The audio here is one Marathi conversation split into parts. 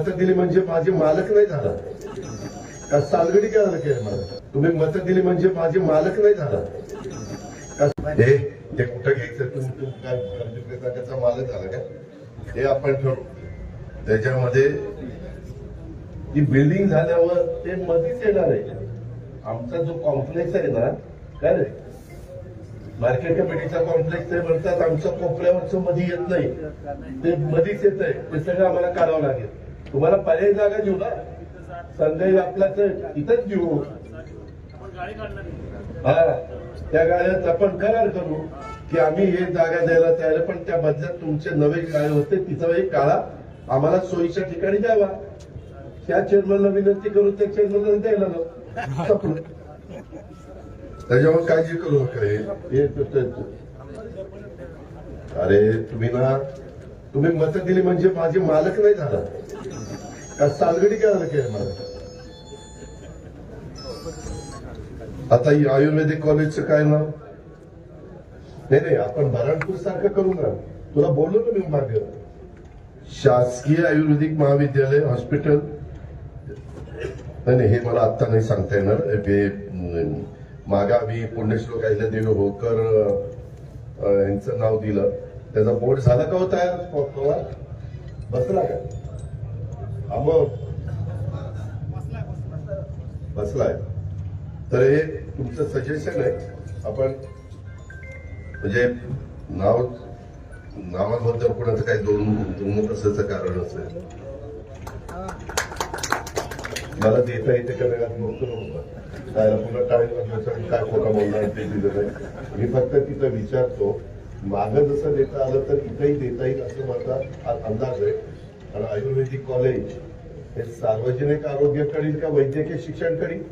मतं दिली म्हणजे माझे मालक नाही झाला. का सालगडी करायला केलं मला तुम्ही मतं दिली म्हणजे माझे मालक नाही झाला. हे ते कुठं घ्यायचं? तुम्ही काय त्याचा मालक झाला का? हे आपण ठरवू. त्याच्यामध्ये ती बिल्डिंग झाल्यावर ते मध्येच येणार आहे. आमचा जो कॉम्प्लेक्स आहे ना काय रे? मार्केट कमिटीचा कॉम्प्लेक्स आहे म्हणतात आमच्या कोपऱ्यावरचं मध्ये येत नाही. ते मधीच येत आहे ते सगळं आम्हाला काढावं लागेल. तुम्हाला पर्याय जागा देऊ ना. संजय आपलाच इथंच घेऊ हा त्या गाड्यात आपण करार करू की आम्ही हे जागा द्यायला तयार पण त्या बदल्यात तुमचे नवे गाळे होते तिचा एक काळा आम्हाला सोयीच्या ठिकाणी द्यावा. त्या चेअरमनला विनंती करू त्या चेअरमनला द्यायला. त्याच्यामुळे काळजी करू नका अरे तुम्ही ना तुम्ही मत दिली म्हणजे माझे मालक नाही झाला. का सालगडी करायला केलं मला आता ही आयुर्वेदिक कॉलेजचं काय नाव? नाही नाही आपण बराणपूर सारखं करू ना तुला बोललो ना मी मागे. शासकीय आयुर्वेदिक महाविद्यालय हॉस्पिटल नाही नाही हे मला आता नाही सांगता येणार. हे मागावी पुण्यश्लोक अहिल्यादेवी होळकर होकर यांचं नाव दिलं. त्याचा बोर्ड झाला का हो तयार? पवार? बसला का? हा मग. बसलाय. तर हे तुमचं सजेशन आहे. आपण म्हणजे नाव नावाबद्दल कोणाचं काही दोन दोन असायचं कारण असेल. मला देता येते का वेळात? नव्हतं नव्हतं पुन्हा टाळी काय खोटा बोलणार ते दिलं नाही. मी फक्त तिथं विचारतो. मागं जसं देता आलं तर इथंही देता येईल असं माझा हा अंदाज आहे. कारण आयुर्वेदिक कॉलेज हे सार्वजनिक आरोग्य करील का वैद्यकीय शिक्षण करील?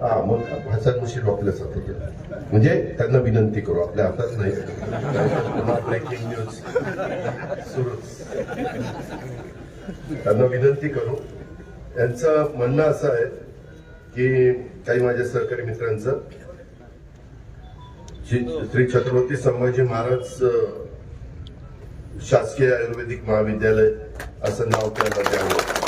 हा मग भाषांविषयी आपल्यासाठी केलं. म्हणजे त्यांना विनंती करू आपल्या हातात नाही. ब्रेकिंग न्यूज सुरूच त्यांना विनंती करू. यांचं म्हणणं असं आहे की काही माझ्या सहकारी मित्रांचं श्री- श्री छत्रपती संभाजी महाराज शासकीय आयुर्वेदिक महाविद्यालय असं नाव त्याला द्यावं.